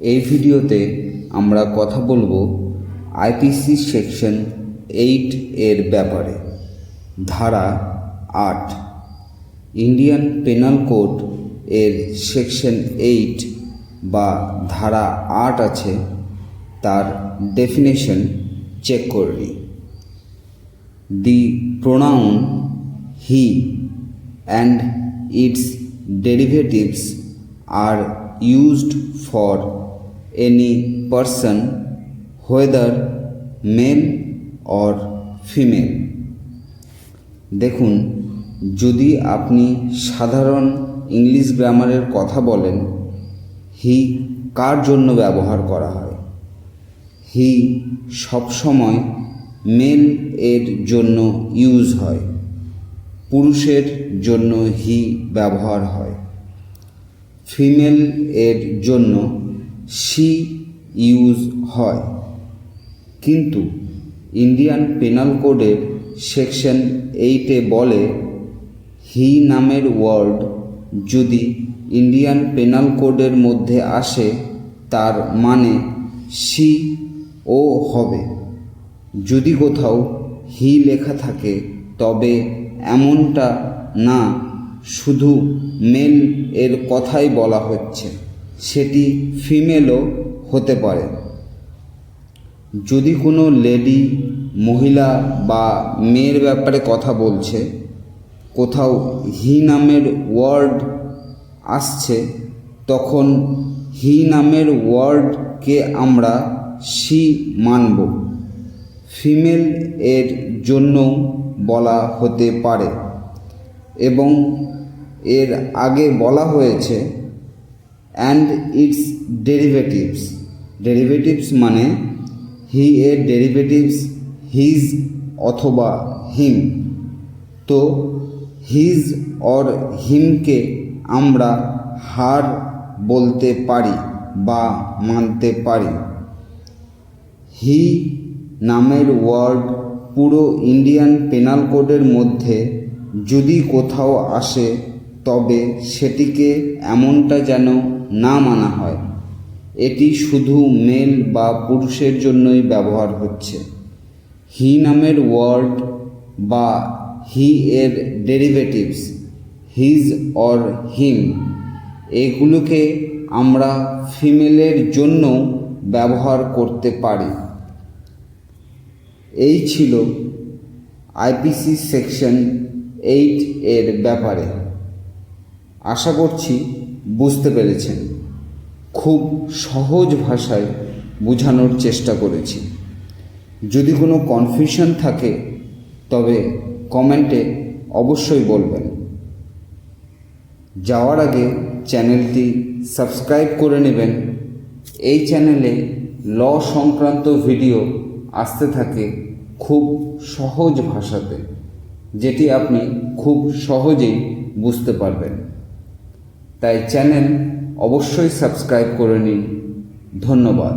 এই ভিডিওতে আমরা কথা বলব আইপিসি সেকশন এইট এর ব্যাপারে। ধারা আট, ইন্ডিয়ান পেনাল কোড এর সেকশন এইট বা ধারা আট আছে, তার ডেফিনেশন চেক করে নিই। The pronoun he and its derivatives are used for any person, whether male or female. দেখুন যদি আপনি সাধারণ ইংলিশ গ্রামারের কথা বলেন হি কার জন্য ব্যবহার করা হয় হি সবসময় মেল এর জন্য ইউজ হয় পুরুষের জন্য হি ব্যবহার হয় ফিমেল এর জন্য সি ইউজ হয়। কিন্তু ইন্ডিয়ান পেনাল কোডের সেকশন এইটে বলে, হি নামের ওয়ার্ড যদি ইন্ডিয়ান পেনাল কোডের মধ্যে আসে, তার মানে সি ও হবে। যদি কোথাও হি লেখা থাকে, তবে এমনটা না, শুধু মেল এর কথাই বলা হচ্ছে। সেটি ফিমেলও হতে পারে। যদি কোনো লেডি, মহিলা বা মেয়ের ব্যাপারে কথা বলছে, কোথাও হি নামের ওয়ার্ড আসছে, তখন হি নামের ওয়ার্ডকে আমরা সি মানব। ফিমেল এর জন্যও বলা হতে পারে এবং এর আগে বলা হয়েছে অ্যান্ড ইটস ডেরিভেটিভস ডেরিভেটিভস মানে হি এর ডেরিভেটিভস হিজ অথবা হিম তো হিজ অর হিমকে আমরা হার বলতে পারি বা মানতে পারি। হি নামের ওয়ার্ড পুরো ইন্ডিয়ান পেনাল কোডের মধ্যে যদি কোথাও আসে তবে সেটিকে এমনটা যেন না মানা হয়। এটি শুধু মেল বা পুরুষের জন্যই ব্যবহার হচ্ছে। হি নামের ওয়ার্ড বা হি এর ডেরিভেটিভস, হিজ অর হিম, এগুলোকে আমরা ফিমেলের জন্য ব্যবহার করতে পারি। এই ছিল আইপিসি সেকশন এইট এর ব্যাপারে। আশা করছি বুঝতে পেরেছেন। খুব সহজ ভাষায় বোঝানোর চেষ্টা করেছি। যদি কোনো কনফিউশন থাকে, তবে কমেন্টে অবশ্যই বলবেন। যাওয়ার আগে চ্যানেলটি সাবস্ক্রাইব করে নেবেন। এই চ্যানেলে ল সংক্রান্ত ভিডিও আসতে থাকে খুব সহজ ভাষাতে, যেটি আপনি খুব সহজেই বুঝতে পারবেন। তাই চ্যানেল অবশ্যই সাবস্ক্রাইব করে নিন। ধন্যবাদ।